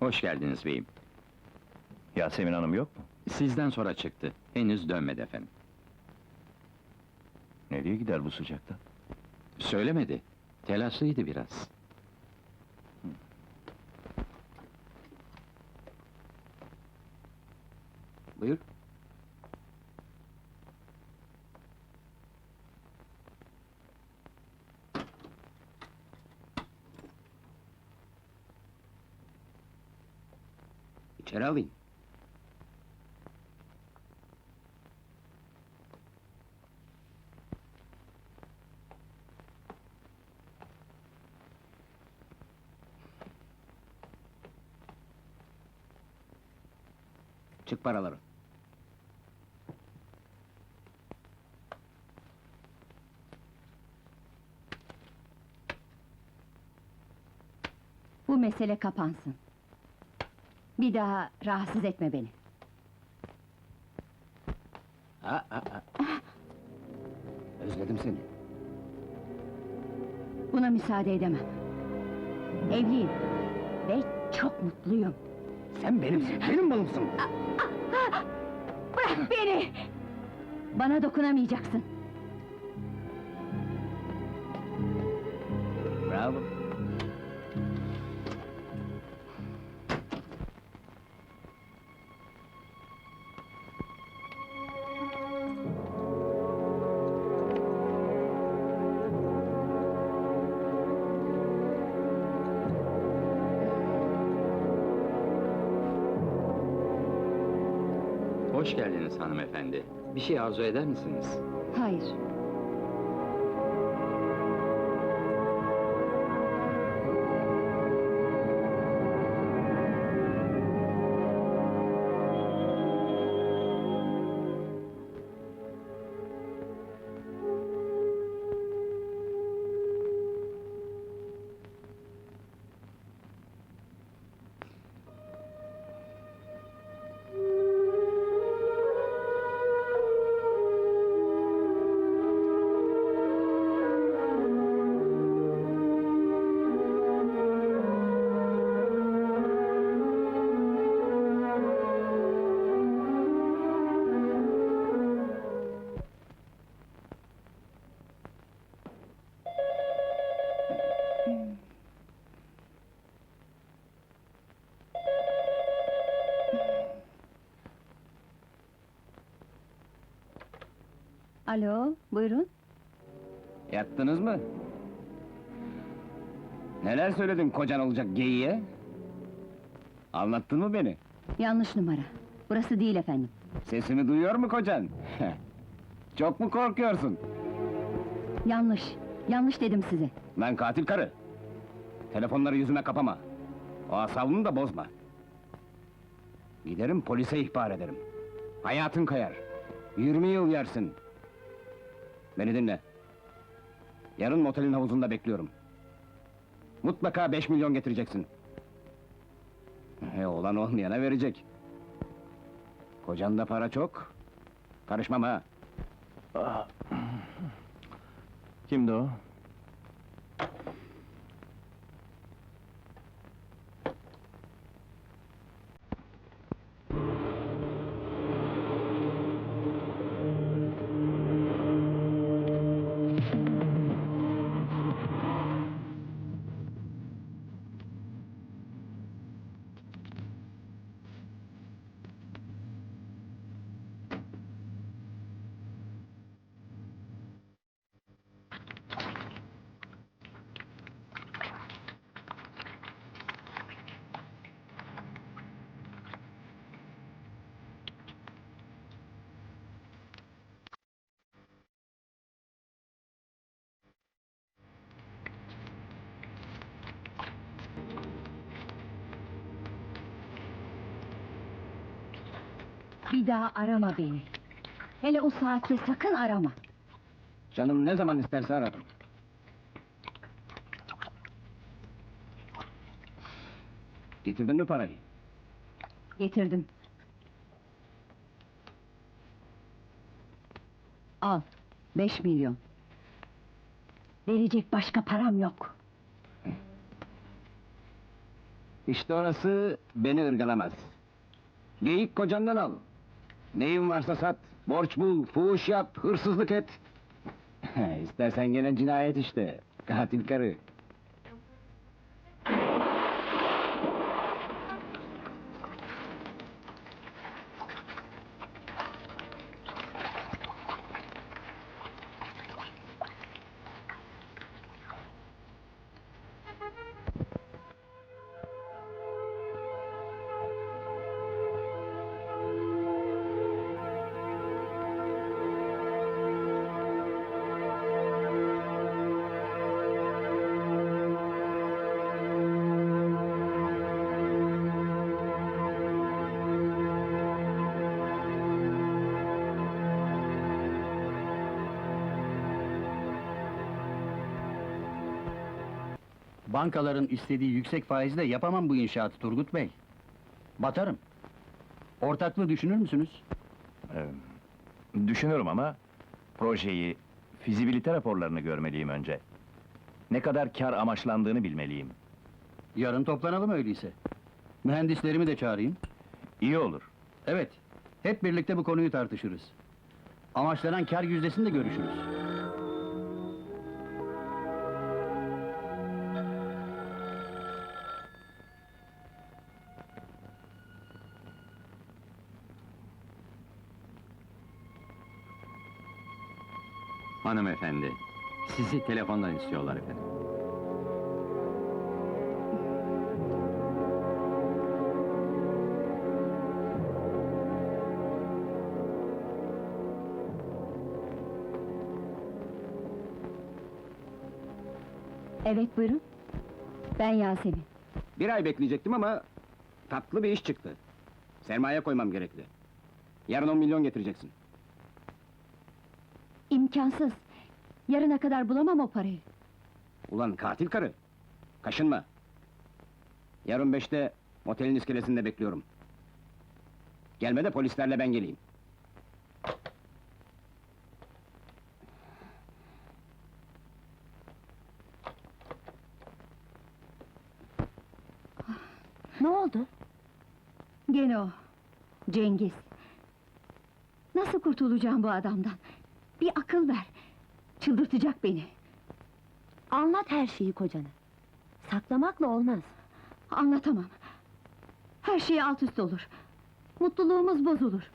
Hoş geldiniz beyim. Yasemin Hanım yok mu? Sizden sonra çıktı. Henüz dönmedi efendim. Nereye gider bu sıcakta? Söylemedi. Telaşlıydı biraz. Buyur. İçeri alayım. Çık paraları. Bu mesele kapansın. Bir daha rahatsız etme beni. Ha, ha, ha. Özledim seni. Buna müsaade edemem. Evliyim. Ve çok mutluyum. Sen benimsin, benim malımsın. Bırak beni! Bana dokunamayacaksın. Bravo. Hoş geldiniz hanımefendi. Bir şey arzu eder misiniz? Hayır. Alo, buyurun. Yattınız mı? Neler söyledin kocan olacak geyiğe? Anlattın mı beni? Yanlış numara. Burası değil efendim. Sesimi duyuyor mu kocan? Çok mu korkuyorsun? Yanlış. Yanlış dedim size. Ben katil karı. Telefonları yüzüme kapama. O asabını da bozma. Giderim polise ihbar ederim. Hayatın kayar. 20 yıl yersin. Beni dinle. Yarın motelin havuzunda bekliyorum. Mutlaka 5 milyon getireceksin. E, olan olmayana verecek. Kocanda para çok. Karışmam ha. Kimdi o? Bir daha arama beni. Hele o saatte sakın arama. Canım ne zaman isterse ararım. Getirdin mi parayı? Getirdim. Al, beş milyon. Verecek başka param yok. İşte orası beni ırgalamaz. Geyik kocandan al. Neyin varsa sat, borç bul, fuhuş yap, hırsızlık et. İstersen gene cinayet işte, katil karı. Bankaların istediği yüksek faizle yapamam bu inşaatı Turgut Bey. Batarım. Ortaklığı düşünür müsünüz? Ee, düşünürüm ama... ...projeyi, fizibilite raporlarını görmeliyim önce. Ne kadar kar amaçlandığını bilmeliyim. Yarın toplanalım öyleyse. Mühendislerimi de çağırayım. İyi olur. Evet, hep birlikte bu konuyu tartışırız. Amaçlanan kar yüzdesini de görüşürüz. Hanımefendi, sizi telefondan istiyorlar efendim. Evet buyurun. Ben Yasemin. Bir ay bekleyecektim ama... ...tatlı bir iş çıktı. Sermaye koymam gerekli. Yarın 10 milyon getireceksin. İmkansız. Yarına kadar bulamam o parayı. Ulan katil karı! Kaşınma! Yarın beşte motelin iskelesinde bekliyorum. Gelme de polislerle ben geleyim. Ne oldu? Gene o. Cengiz. Nasıl kurtulacağım bu adamdan? Bir akıl ver. Çıldırtacak beni. Anlat her şeyi kocana. Saklamakla olmaz. Anlatamam. Her şey alt üst olur. Mutluluğumuz bozulur.